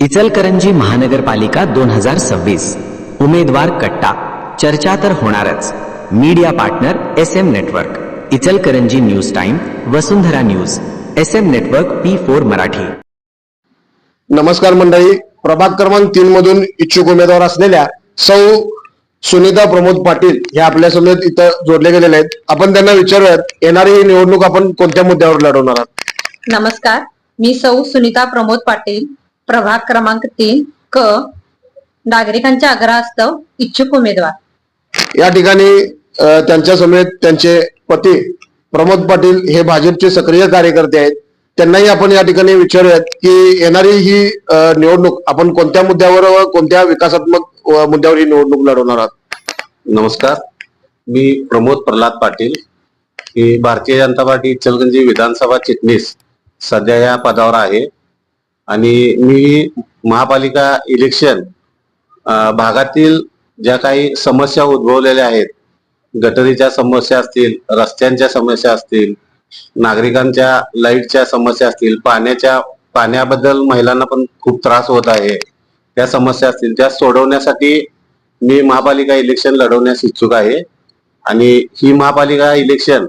इचलकरंजी महानगरपालिका दोन हजार सव्वीस. उमेदवार कट्टा. चर्चा तर होणारच. Media partner S M network. Ichalkaranji news time Vasundhara news. S M network P four Marathi. नमस्कार मंडळी. प्रभाग क्रमांक तीन मधून इच्छुक उमेदवार असलेल्या सौ सुनीता प्रमोद पाटील हे आपल्या समेत इथं जोडले गेलेले आहेत. आपण त्यांना विचारूयात येणारी ही निवडणूक आपण कोणत्या मुद्द्यावर लढवणार आहात? नमस्कार. मी सौ सुनीता प्रमोद पाटील प्रभाग क्रमांक तीन क नागरिकांच्या आग्रहास्तव इच्छुक उमेदवार. या ठिकाणी त्यांच्या समेत त्यांचे पती प्रमोद पाटील हे भाजपचे सक्रिय कार्यकर्ते आहेत. त्यांनाही आपण या ठिकाणी विचारूयात की येणारी ही निवडणूक आपण कोणत्या मुद्द्यावर व कोणत्या विकासात्मक मुद्द्यावर ही निवडणूक लढवणार आहात? नमस्कार. मी प्रमोद प्रल्हाद पाटील. ही भारतीय जनता पार्टी इचलगंजी विधानसभा चिटणीस सध्या या पदावर आहे. आणि मी महापालिका इलेक्शन भागातील ज्या काही समस्या उद्भवलेल्या आहेत गटरीच्या समस्या असतील रस्त्यांच्या समस्या असतील नागरिकांच्या लाईटच्या समस्या असतील पाण्याच्या पाण्याबद्दल महिलांना पण खूप त्रास होत आहे. त्या समस्या असतील त्या सोडवण्यासाठी मी महापालिका इलेक्शन लढवण्यास इच्छुक आहे. आणि ही महापालिका इलेक्शन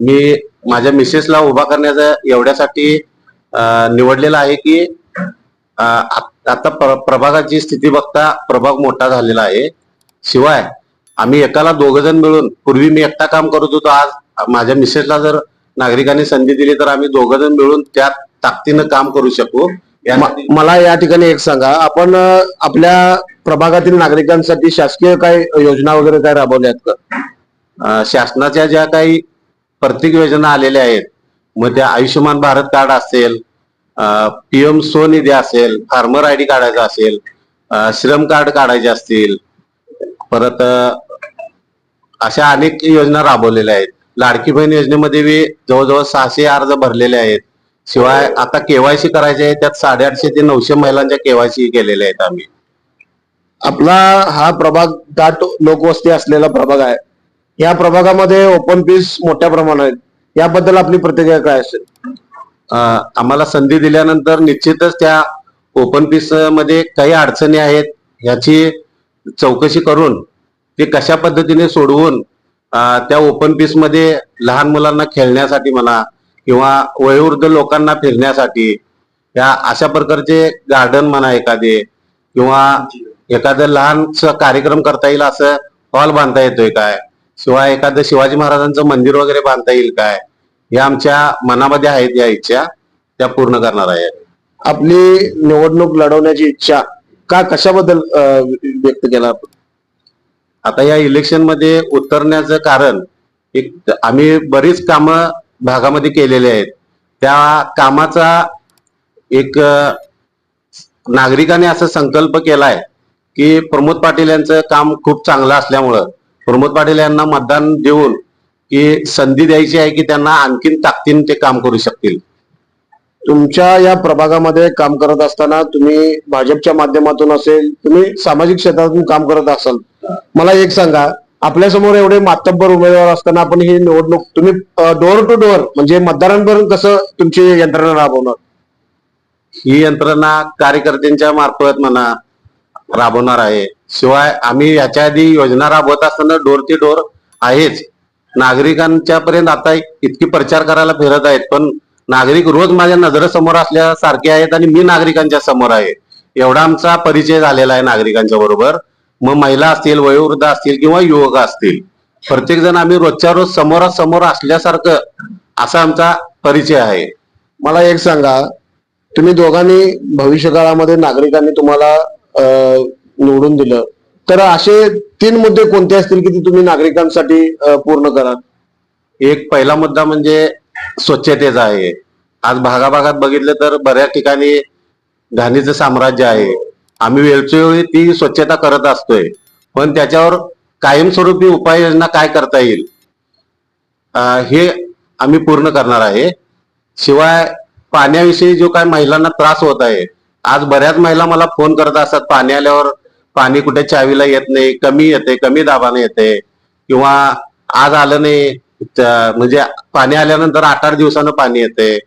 मी माझ्या मिसेसला उभा करण्याचा एवढ्यासाठी निवडलेला आहे की आत- आता प्र- प्रभागाची स्थिती बघता प्रभाग मोठा झालेला आहे. शिवाय आम्ही एकाला दोघ जण मिळून पूर्वी मी एकटा काम करत होतो आज माझ्या मिसेसला जर नागरिकांनी संधी दिली तर आम्ही दोघ जण मिळून त्यात ताकदीनं काम करू शकू. मला या ठिकाणी एक सांगा. आपण आपल्या प्रभागातील नागरिकांसाठी शासकीय काय योजना वगैरे काय राबवल्या आहेत का शासनाच्या ज्या काही प्रत्येक योजना आलेल्या आहेत मग त्या आयुष्यमान भारत कार्ड असेल पीएम स्वनिधी असेल फार्मर आय डी काढायचा असेल श्रम कार्ड काढायचे असतील परत अशा अनेक योजना राबवलेल्या आहेत. लाडकी बहीण योजनेमध्ये बी जवळजवळ सहाशे अर्ज भरलेले आहेत. शिवाय आता केवायसी करायचे आहे त्यात साडेआठशे ते नऊशे महिलांच्या केवायसी केलेल्या आहेत आम्ही. आपला हा प्रभाग दाट लोकवस्ती असलेला प्रभाग आहे. या प्रभागामध्ये ओपन पीस मोठ्या प्रमाणात आहेत. याबद्दल आपली प्रतिक्रिया काय असेल? आम्हाला संधी दिल्यानंतर निश्चितच त्या ओपन पीसमध्ये काही अडचणी आहेत याची चौकशी करून ते कशा पद्धतीने सोडवून त्या ओपन पीसमध्ये लहान मुलांना खेळण्यासाठी म्हणा किंवा वयोवृद्ध लोकांना फिरण्यासाठी या अशा प्रकारचे गार्डन म्हणा एखादे किंवा एखादं लहानसं कार्यक्रम करता येईल असं हॉल बांधता येतोय काय? शिवाय एखादं शिवाजी महाराजांचं मंदिर वगैरे बांधता येईल काय? या आमच्या मनामध्ये आहेत या इच्छा त्या पूर्ण करणार आहे. आपली निवडणूक लढवण्याची इच्छा का कशाबद्दल व्यक्त केला? आता या इलेक्शनमध्ये उतरण्याचं कारण एक आम्ही बरीच कामं भागामध्ये केलेली आहेत. त्या कामाचा एक नागरिकाने असा संकल्प केलाय की प्रमोद पाटील यांचं काम खूप चांगलं असल्यामुळं प्रमोद पाटील यांना मतदान देऊन की संधी द्यायची आहे की त्यांना आणखीन ताकदीने ते काम करू शकतील? तुमच्या या प्रभागामध्ये काम करत असताना तुम्ही भाजपच्या माध्यमातून असेल तुम्ही सामाजिक क्षेत्रातून काम करत असाल मला एक सांगा आपल्यासमोर एवढे मातब्बर उमेदवार असताना आपण ही निवडणूक तुम्ही डोअर टू डोअर म्हणजे मतदारांपर्यंत कसं तुमची यंत्रणा राबवणार? ही यंत्रणा कार्यकर्त्यांच्या मार्फत म्हणा राबवणार आहे. शिवाय आम्ही याच्या आधी योजना राबवत असताना डोर ते डोर आहेच. नागरिकांच्या पर्यंत आता इतकी प्रचार करायला फिरत आहेत पण नागरिक रोज माझ्या नजरेसमोर असल्यासारखे आहेत आणि मी नागरिकांच्या समोर आहे. एवढा आमचा परिचय झालेला आहे नागरिकांच्या बरोबर. मग महिला असतील वयोवृद्ध असतील किंवा युवक असतील प्रत्येक जण आम्ही रोजच्या रोज समोरासमोर असल्यासारखं असा आमचा परिचय आहे. मला एक सांगा तुम्ही दोघांनी भविष्यकाळामध्ये नागरिकांनी तुम्हाला निवडून दिलं. तर असे तीन मुद्दे कोणते असतील की ते तुम्ही नागरिकांसाठी पूर्ण कराल? एक पहिला मुद्दा म्हणजे स्वच्छतेचा आहे. आज भागाभागात बघितलं तर बऱ्याच ठिकाणी घाणीचं साम्राज्य आहे. आम्ही वेळच्यावेळी ती स्वच्छता करत असतोय. पण त्याच्यावर कायमस्वरूपी उपाययोजना काय करता येईल? हे आम्ही पूर्ण करणार आहे. शिवाय पाण्याविषयी जो काय महिलांना त्रास होत आहे आज बऱ्याच महिला मला फोन करत असतात पाणी आल्यावर पाणी कुठे चावीला येत नाही कमी येते कमी दाबाने येते. किंवा आज आलं नाही म्हणजे पाणी आल्यानंतर आठ आठ दिवसानं पाणी येते.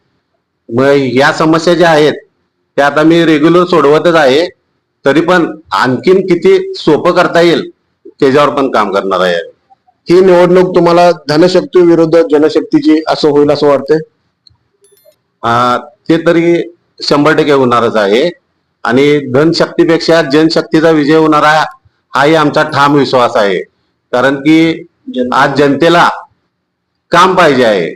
मग या समस्या ज्या आहेत ते आता मी रेग्युलर सोडवतच आहे. तरी पण आणखीन किती सोपं करता येईल त्याच्यावर पण काम करणार आहे. ही निवडणूक तुम्हाला धनशक्ती विरुद्ध जनशक्तीची असं होईल असं वाटतंय? ते तरी शंभर टक्के होणारच आहे. आणि धनशक्तीपेक्षा जनशक्तीचा विजय होणार आहे हाही आमचा ठाम विश्वास आहे. कारण की आज जनतेला काम पाहिजे आहे.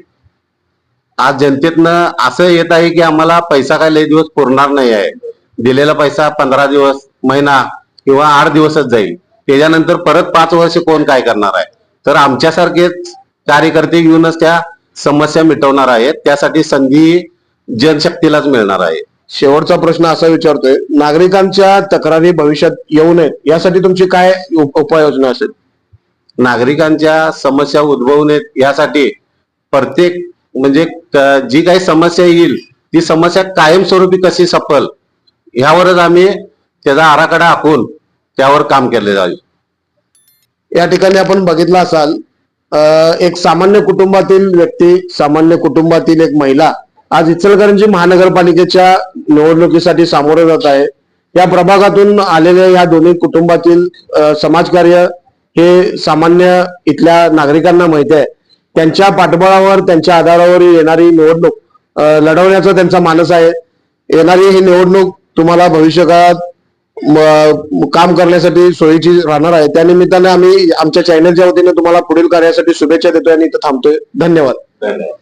आज जनतेतनं असं येत आहे की आम्हाला पैसा काय लय दिवस पुरणार नाही आहे. दिलेला पैसा पंधरा दिवस महिना किंवा आठ दिवसच जाईल. त्याच्यानंतर परत पाच वर्ष कोण काय करणार आहे? तर आमच्यासारखेच कार्यकर्ते येऊनच त्या समस्या मिटवणार आहेत. त्यासाठी संधी जनशक्तीलाच मिळणार आहे. शेवटचा प्रश्न असा विचारतोय नागरिकांच्या तक्रारी भविष्यात येऊ नयेत यासाठी तुमची काय उप- उपाययोजना असेल? नागरिकांच्या समस्या उद्भवू नयेत यासाठी प्रत्येक म्हणजे जी काही समस्या येईल ती समस्या कायमस्वरूपी कशी सफल ह्यावरच आम्ही त्याचा आराखडा आखून त्यावर काम केले जाईल. या ठिकाणी आपण बघितलं असाल एक सामान्य कुटुंबातील व्यक्ती सामान्य कुटुंबातील एक महिला आज इचलकरंजी महानगरपालिकेच्या निवडणुकीसाठी सामोरं जात आहे. या प्रभागातून आलेल्या या दोन्ही कुटुंबातील समाजकार्य हे सामान्य इथल्या नागरिकांना माहिती आहे. त्यांच्या पाठबळावर त्यांच्या आधारावर येणारी निवडणूक लढवण्याचा त्यांचा मानस आहे. येणारी ही निवडणूक तुम्हाला भविष्यकाळात काम करण्यासाठी सोयीची राहणार आहे. त्यानिमित्ताने आम्ही आमच्या चॅनलच्या वतीने तुम्हाला पुढील कार्यासाठी शुभेच्छा देतोय आणि इथं थांबतोय. धन्यवाद. धन्यवाद.